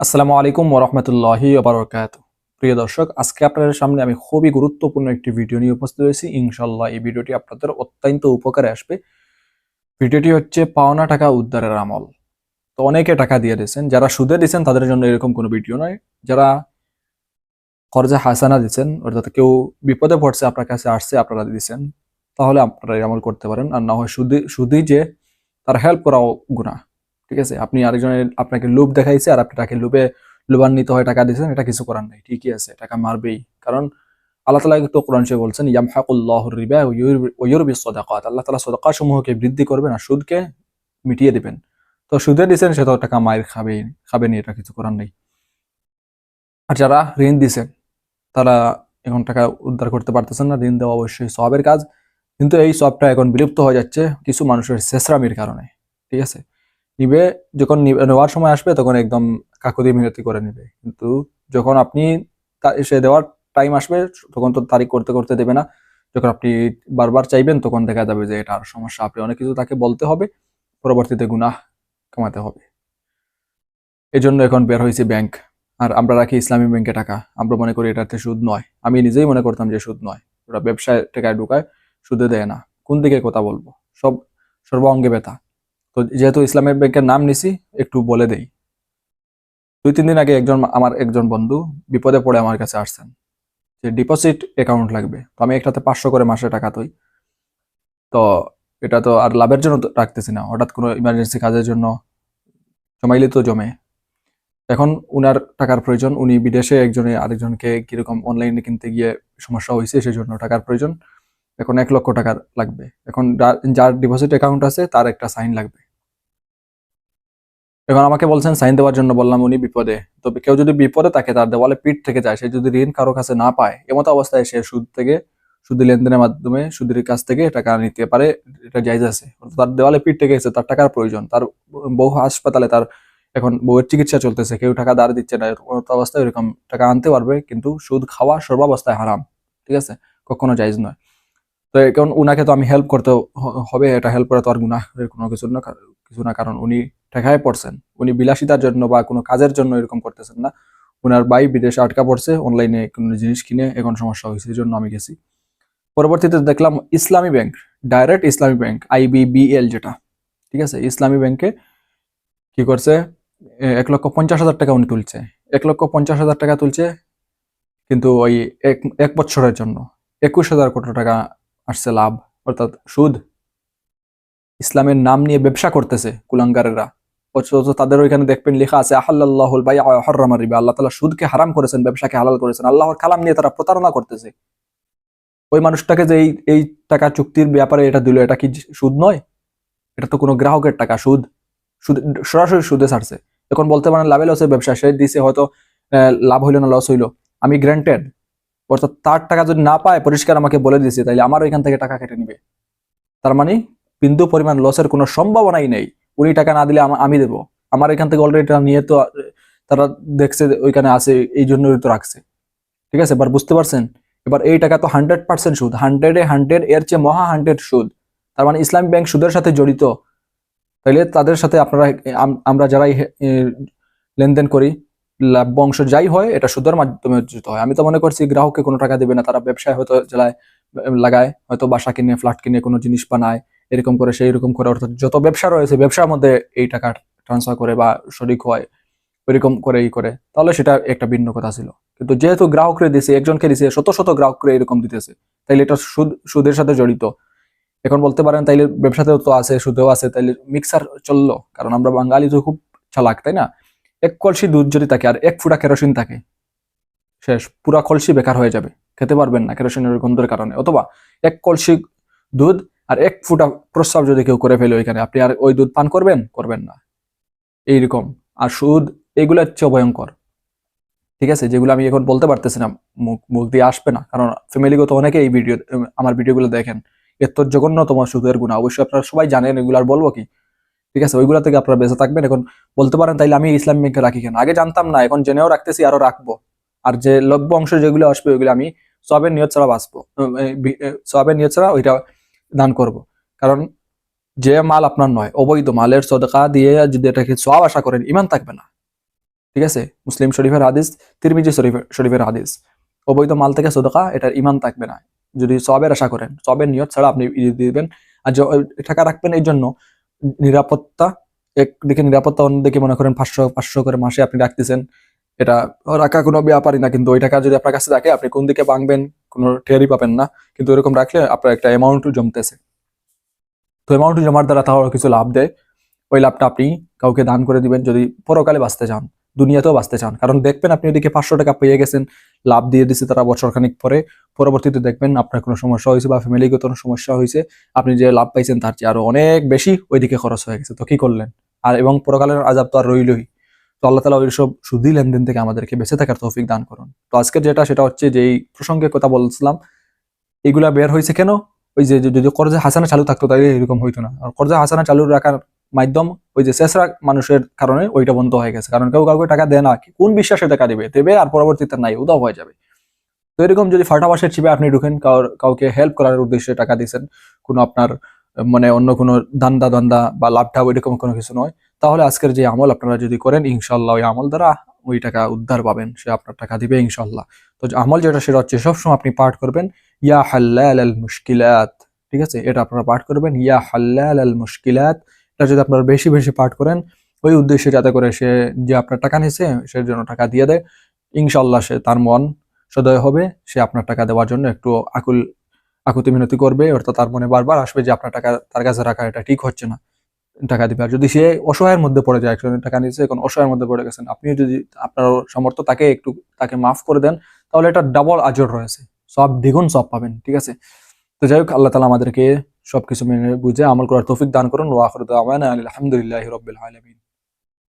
আসসালামু আলাইকুম ওরহমতুল্লাহি বারকাত প্রিয় দর্শক, আজকে আপনাদের সামনে আমি খুবই গুরুত্বপূর্ণ একটি ভিডিও নিয়ে উপস্থিত হয়েছি। ইনশাল্লাহ এই ভিডিওটি আপনাদের অত্যন্ত উপকারে আসবে। ভিডিওটি হচ্ছে পাওনা টাকা উদ্ধারের আমল। তো অনেকে টাকা দিয়ে দিয়েছেন, যারা সুদে দিয়েছেন তাদের জন্য এরকম কোনো ভিডিও নয়। যারা কর্জা হাসানা দিচ্ছেন অর্থাৎ কেউ বিপদে পড়ছে, আপনার কাছে আসছে, আপনারা দিচ্ছেন তাহলে আপনারা এই আমল করতে পারেন। আর না হয় সুদি সুদি যে তার হেল্প করাও গুণা ঠিক আছে? আপনি আরেকজনের আপনাকে লোভ দেখাইছে আর আপনি তাকে লোভে লোভান্বিত হয়ে, টাকা দিয়েছেন, এটা কিছু করার নাই। ঠিকই আছে, টাকা মারবেই। কারণ আল্লাহ তালা তো কোরআন শরীফে বলছেন ইয়ামহাকুল্লাহ রিবা ওয়ুরবি সদাকাত। আল্লাহ তালা সদাকা সমূহকে বৃদ্ধি করবেন আর সুদকে মিটিয়ে দিবেন। তো সুদে দিছেন, সে তো টাকা মায়ের খাবে খাবেনি এটা কিছু করার নেই। আর যারা ঋণ দিছেন, তারা এখন টাকা উদ্ধার করতে পারতেছেন না, ঋণ দেওয়া অবশ্যই সবের কাজ। কিন্তু এই সবটা এখন বিলুপ্ত হয়ে যাচ্ছে কিছু মানুষের শেষরামির কারণে, ঠিক আছে? নিবে, যখন নেওয়ার সময় আসবে, তখন একদম কাকুতি মিনতি করে নিবে। কিন্তু যখন আপনি সে দেওয়ার টাইম আসবে, তখন তো তারিখ করতে করতে দেবে না। যখন আপনি বারবার চাইবেন, তখন দেখা যাবে যে এটার সমস্যা। আপনি অনেক কিছু তাকে বলতে হবে, পরবর্তীতে গুনাহ কমাতে হবে। এই জন্য এখন বের হয়েছে ব্যাংক আর আমরা রাখি ইসলামী ব্যাংকে টাকা। আমরা মনে করি এটাতে সুদ নয়। আমি নিজেই মনে করতাম যে সুদ নয়। ওরা ব্যবসায় টাকায় ঢুকায়, সুদে দেয় না। কোন দিকে কথা বলব? সব সর্বাঙ্গে ব্যথা। তো যেহেতু ইসলামী ব্যাংকের নাম নিছি, একটু বলে দেই। দুই, তিন দিন আগে একজন আমার একজন বন্ধু বিপদে পড়ে আমার কাছে আসছেন। যে ডিপোজিট অ্যাকাউন্ট লাগবে। তো আমি একটাতে পাঁচশো করে মাসে টাকা তুই। তো এটা তো আর লাভের জন্য রাখতেছি না। হঠাৎ কোনো ইমার্জেন্সি কাজের জন্য জমাইলে তো জমে। এখন উনার টাকার প্রয়োজন, উনি বিদেশে একজনে আরেকজনকে কীরকম অনলাইনে কিনতে গিয়ে সমস্যা হয়েছে সেই জন্য টাকার প্রয়োজন। এখন এক লক্ষ টাকা লাগবে। এখন যার ডিপোজিট অ্যাকাউন্ট আছে, তার একটা সাইন লাগবে। এখন আমাকে বলছেন, সাইন দেওয়ার জন্য বললাম উনি বিপদে। তো কেউ যদি বিপদে থাকে, তার দেওয়ালে পিঠ থেকে যায়। সে যদি ঋণ কারও কাছে না পায়, এমতো অবস্থায় সে সুদ থেকে, সুদি লেনদেনের মাধ্যমে সুদের কাছ থেকে টাকা নিতে পারে, এটা জায়জ আছে। তার দেওয়ালে পিঠ থেকে গেছে, তার টাকার প্রয়োজন। তার বহু হাসপাতালে তার এখন বউয়ের চিকিৎসা চলতেছে, কেউ টাকা দাঁড় দিচ্ছে না অবস্থায় এরকম টাকা আনতে পারবে, কিন্তু সুদ খাওয়া সর্বাবস্থায় হারাম, ঠিক আছে? কখনো জায়জ নয়। তো এখন উনাকে তো আমি হেল্প করতে হবে, এটা হেল্প করা তো আর গুনাহের কোনো কিছু না কিছু না, কারণ উনি ঠেকায় পড়ছেন। উনি বিলাসিতার জন্য বা কোনো কাজের জন্য এরকম করতেছেন না। উনার ভাই বিদেশে আটকা পড়ছে, অনলাইনে কোনো জিনিস কিনে এখন সমস্যা হয়েছে এই জন্য আমি গেছি। পরবর্তীতে দেখলাম Islami bank, direct Islami bank IBBL যেটা, ঠিক আছে? ইসলামী ব্যাংকে কি করছে? এক লক্ষ পঞ্চাশ হাজার টাকা উনি তুলছে। এক লক্ষ পঞ্চাশ হাজার টাকা তুলছে কিন্তু ওই এক এক বছরের জন্য। একুশ হাজার কোটি টাকা আসছে লাভ, অর্থাৎ সুদ। ইসলামের নাম নিয়ে ব্যবসা করতেছে কুলাঙ্গারেরা। অথচ তাদের ওইখানে দেখবেন লেখা আছে আহাল্লাহুল বাই হররামার রিবা। আল্লাহ তাআলা সুদকে হারাম করেছেন, ব্যবসাকে হালাল করেছেন। আল্লাহর কালাম নিয়ে তারা প্রতারণা করতেছে। ওই মানুষটাকে যে এই এই টাকা চুক্তির ব্যাপারে এটা দিল, এটা কি সুদ নয়? এটা তো কোনো গ্রাহকের টাকা, সুদ। সুদ, সরাসরি সুদে ছাড়ছে। এখন বলতে পারেন, লাভে লসের ব্যবসা, সে দিছে হয়তো লাভ হইল না, লস হইল। আমি গ্র্যান্টেড অর্থাৎ তার টাকা যদি না পায়, পরিষ্কার আমাকে বলে দিয়েছে তাইলে আমার ওইখান থেকে টাকা কেটে নিবে। তার মানে বিন্দু পরিমাণ লসের কোনো সম্ভাবনাই নেই। উনি টাকা না দিলে আমি দেবো। আমার এখান থেকে অলরেডি নিয়ে তো, তারা দেখছে ওইখানে আছে, এই জন্যই তো রাখছে। ঠিক আছে? এবার বুঝতে পারছেন? এবার এই টাকা তো হান্ড্রেড পার্সেন্ট সুদ। হান্ড্রেডে হান্ড্রেড এর চেয়ে মহা হান্ড্রেড সুদ। তার মানে ইসলামী ব্যাংক সুদের সাথে জড়িত। তাইলে তাদের সাথে আপনারা আমরা যারাই লেনদেন করি লাভ অংশ যাই হয়, এটা সুদের মাধ্যমে অর্জিত হয়। আমি তো মনে করছি গ্রাহককে কোনো টাকা দেবে না, তারা ব্যবসায় হয়তো জেলায় লাগায়, হয়তো বাসা কিনে ফ্ল্যাট কিনে কোনো জিনিস বানায়। এরকম করে, সেই রকম করে। অর্থাৎ যত ব্যবসা রয়েছে, ব্যবসার মধ্যে এই টাকা ট্রান্সফার করে বা শরিক হয়, ওইরকম করে এই করে। তাহলে সেটা একটা ভিন্ন কথা ছিল। কিন্তু যেহেতু গ্রাহকরে দিছে, একজনকে দিছে, শত শত গ্রাহকরে এরকম দিতেছে, তাইলে এটা সুদ, সুদের সাথে জড়িত। এখন বলতে পারেন, তাইলে ব্যবসাতেও তো আছে, সুদেও আছে, তাইলে মিক্সার চলল। কারণ আমরা বাঙালি তো খুব চালাক, তাই না? এক কলসি দুধ যদি থাকে, আর এক ফুটা কেরোসিন থাকে, শেষ, পুরা কলসি বেকার হয়ে যাবে। খেতে পারবেন না কেরোসিনের গন্ধের কারণে। অথবা এক কলসি দুধ আর এক ফুটা প্রস্রাব যদি কেউ করে ফেলে ওইখানে, আপনি আর ওই দুধ পান করবেন? করবেন না। এইরকম। আর সুদ এগুলো হচ্ছে ভয়ঙ্কর। ঠিক আছে? যেগুলো আমি এখন বলতে পারতেছি না, মুখ মুখ দিয়ে আসবে না। কারণ ফ্যামিলিগত অনেকে এই ভিডিও আমার ভিডিওগুলো দেখেন। এর তো জঘন্যতম সুদের গুণা। অবশ্যই আপনারা সবাই জানেন, এগুলো আর বলব কি? ঠিক আছে? ওইগুলো থেকে আপনারা বেঁচে থাকবেন। এখন বলতে পারেন, তাইলে আমি ইসলাম ব্যাংকে রাখি কেন? আগে জানতাম না, এখন জেনেও রাখতেছি আরও রাখব। আর যে লভ্য অংশ যেগুলো আসবে, ওইগুলো আমি সবের নিয়ত ছাড়া বাঁচবো। সবের নিয়ত ছাড়া ওইটা দান করব। কারণ যে মাল আপনার নয়, অবৈধ মালের সদকা দিয়ে যদি এটাকে সব আশা করেন ইমান থাকবে না। ঠিক আছে? মুসলিম শরীফের হাদিস, তিরমিজি শরীফ শরীফের হাদিস। অবৈধ মাল থেকে সদকা, এটার ইমান থাকবে না। যদি সবের আশা করেন সবের নিয়ত ছাড়া আপনি দিবেন। আর টাকা রাখবেন এই জন্য নিরাপত্তা, একদিকে নিরাপত্তা, অন্যদিকে মনে করেন পাঁচশো পাঁচশো করে মাসে আপনি রাখতেছেন। এটা রাখা কোনো ব্যাপারই না, কিন্তু ওই টাকা যদি আপনার কাছে থাকে আপনি কোন দিকে ভাঙবেন, কোনো টেরই পাবেন না, কিন্তু এরকম রাখলে আপনার একটা অ্যামাউন্টও জমতেছে। তো অ্যামাউন্ট জমার দ্বারা তাহলে কিছু লাভ দেয়। ওই লাভটা আপনি কাউকে দান করে দিবেন, যদি পরকালে বাঁচতে চান, দুনিয়াতেও বাঁচতে চান। কারণ দেখবেন আপনি ওদিকে পাঁচশো টাকা পেয়ে গেছেন, লাভ দিয়ে দিচ্ছে তারা বছর খানিক পরে। পরবর্তীতে দেখবেন আপনার কোনো সমস্যা হয়েছে বা ফ্যামিলিগত কোনো সমস্যা হয়েছে, আপনি যে লাভ পাইছেন তার চেয়ে আরও অনেক বেশি ওইদিকে খরচ হয়ে গেছে। তো কি করলেন? আর এবং পরকালের আজাব তো আর রইলই। আল্লাহ তালা ওইসব সুদী লেনদেন থেকে আমাদেরকে বেঁচে থাকার তৌফিক দান করুন। তো আজকের যেটা, সেটা হচ্ছে যে এই প্রসঙ্গে কথা বলছিলাম, এগুলা বের হয়েছে কেন? ওই যে যদি কর্জা হাসানা চালু থাকতো তাহলে এরকম হইতো না। আর কর্জা হাসানা চালু রাখার মাধ্যম, ওই যে শেষরা মানুষের কারণে ওইটা বন্ধ হয়ে গেছে। কারণ কেউ কাউকে টাকা দেয় না কোন বিশ্বাসে টাকা দিবে? দেবে আর পরবর্তীতে নাই, উদাও হয়ে যাবে। তো এরকম যদি ফাটাবাসের চিপে আপনি ঢুকেন কাউকে হেল্প করার উদ্দেশ্যে টাকা দিয়েছেন, কোনো আপনার মানে অন্য কোনো দান্দা দান্দা বা লাভটা এরকম কোনো কিছু নয়। তাহলে আজকের যে আমল আপনারা যদি করেন ইনশাল্লাহ ওই আমল দ্বারা ওই টাকা উদ্ধার পাবেন, সে আপনার টাকা দিবে ইনশাল্লাহ তো আমল যেটা সেটা হচ্ছে সবসময় আপনি পাঠ করবেন, ইয়া হাল্লাল আল মুশকিলাত, ঠিক আছে? এটা আপনারা পাঠ করবেন, ইয়া হাল্লাল মুশকিলাত। এটা যদি আপনারা বেশি বেশি পাঠ করেন, ওই উদ্দেশ্যে যাতে করে সে যে আপনার টাকা নিছে, সে জন্য টাকা দিয়ে দেয়। ইনশাল্লাহ সে তার মন সদয় হবে, সে আপনার টাকা দেওয়ার জন্য একটু আকুল আকুতি মিনতি করবে, অর্থাৎ তার মনে বারবার আসবে যে আপনার টাকা, তার কাছে রাখা এটা ঠিক হচ্ছে না, টাকা দিবে। আর যদি সে অসহায়ের মধ্যে পড়ে যায় একজনের টাকা নিচ্ছে এখন অসহায়ের মধ্যে পড়ে গেছেন, আপনি যদি আপনার সামর্থ্য তাকে একটু, তাকে মাফ করে দেন, তাহলে এটা ডাবল আজর রয়েছে। সব দ্বিগুণ সব পাবেন, ঠিক আছে? তো যাই হোক, আল্লাহ তালা আমাদেরকে সবকিছু মেনে বুঝে আমল করার তৌফিক দান করুন। ওয়াখরুদ আলহামদুলিল্লাহ রবিল আলমিন।